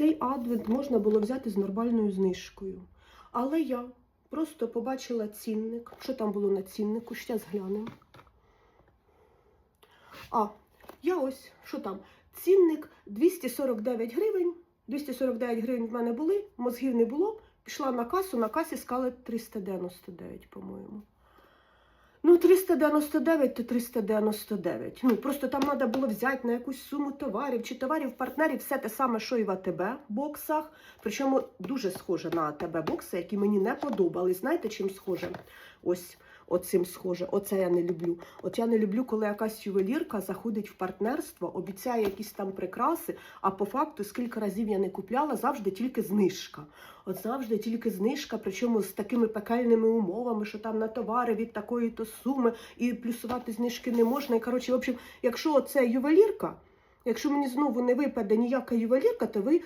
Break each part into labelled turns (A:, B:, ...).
A: цей адвент можна було взяти з нормальною знижкою. Але я просто побачила цінник. Що там було на ціннику? Ще зглянемо. А, я ось, що там? Цінник 249 гривень. 249 гривень в мене були, мозгів не було. Пішла на касу, на касі сказали 399, по-моєму. Ну, 399 то 399. Ну, просто там треба було взяти на якусь суму товарів чи товарів партнерів, все те саме, що і в АТБ боксах. Причому дуже схоже на АТБ бокси, які мені не подобались. Знаєте, чим схоже? Ось оцим схоже. Оце я не люблю. От я не люблю, коли якась ювелірка заходить в партнерство, обіцяє якісь там прикраси, а по факту, скільки разів я не купляла, завжди тільки знижка. От завжди тільки знижка, причому з такими пекельними умовами, що там на товари від такої то суми і плюсувати знижки не можна. І коротше, в общем, якщо це ювелірка, якщо мені знову не випаде ніяка ювелірка, то ви,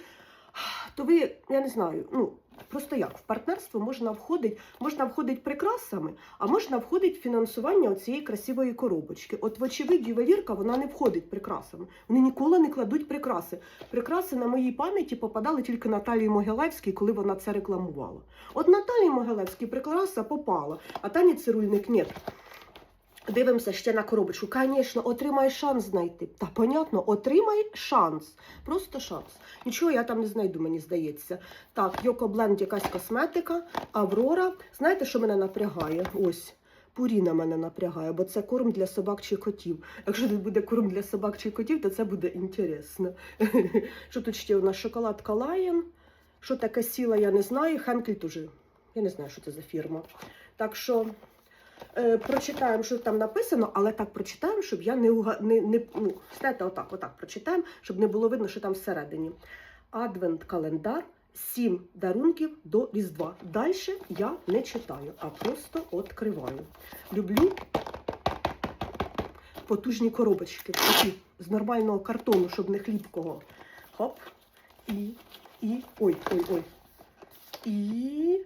A: то ви, я не знаю, ну. Просто як в партнерство можна входить, можна входить прикрасами, а можна входить фінансування цієї красивої коробочки. От, вочевидь, ювелірка вона не входить прикрасами. Вони ніколи не кладуть прикраси. Прикраси на моїй пам'яті попадали тільки Наталії Могилевській, коли вона це рекламувала. От Наталії Могилевській прикраса попала, а Тані Цирульник ні. Дивимося ще на коробочку. Звісно, отримай шанс знайти. Та понятно, отримай шанс. Просто шанс. Нічого я там не знайду, мені здається. Так, Йоко Бленд якась косметика, Аврора. Знаєте, що мене напрягає? Ось. Пуріна мене напрягає, бо це корм для собак чи котів. Якщо тут буде корм для собак чи котів, то це буде інтересно. Що тут ще у нас шоколадка Lion? Що таке сіла, я не знаю. Хенкель теж. Я не знаю, що це за фірма. Так що е, прочитаємо, що там написано, але так прочитаємо, щоб я не не, не ну, знаєте, отак, отак прочитаємо, щоб не було видно, що там всередині. Адвент-календар, сім дарунків до Різдва. Далі я не читаю, а просто відкриваю. Люблю потужні коробочки, такі з нормального картону, щоб не хлібкого. Хоп. І, і, ой, ой, ой. І